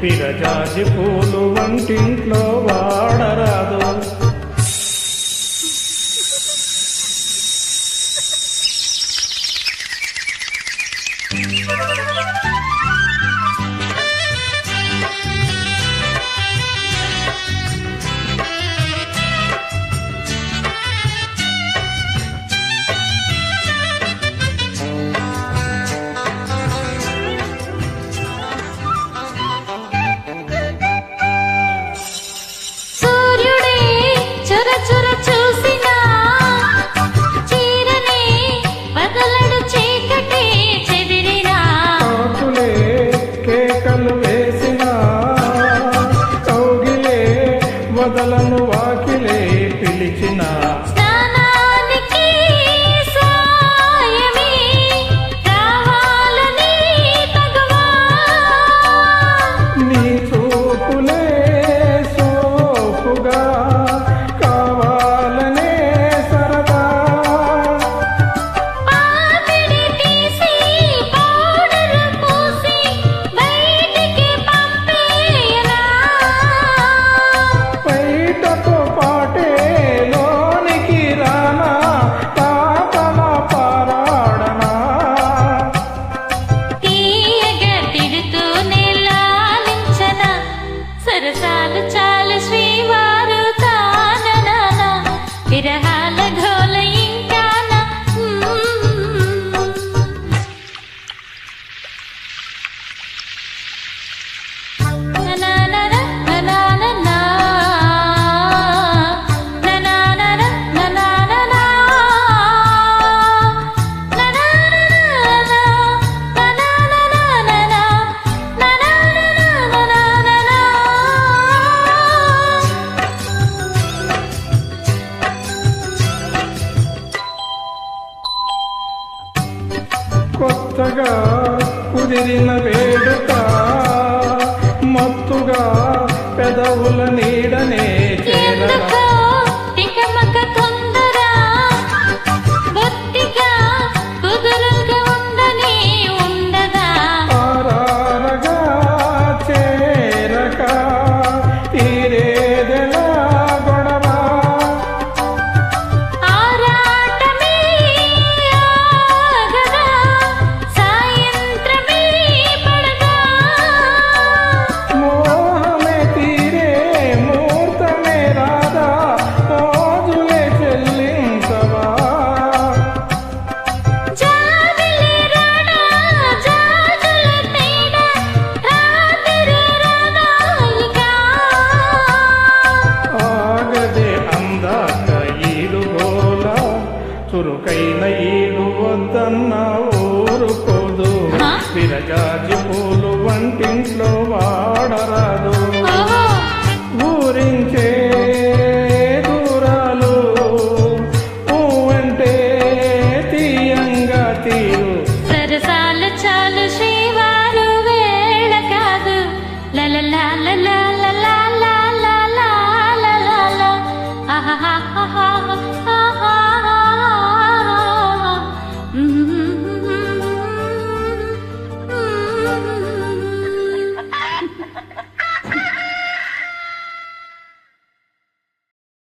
పిరజాజి పూలు వంటింట్లో వాడరాదు. ಮೊದಲನು చాలు చాలు శ్రీవారు కాననా విరహాల ఘో కొత్తగా కుదిరిన వేడుక మత్తుగా పెదవుల నీడనే చేరగా. చురుకైన ఈలు వద్దన్న ఊరుకోదు. విరజాజి పూలు వంటింట్లో వాడరాదు.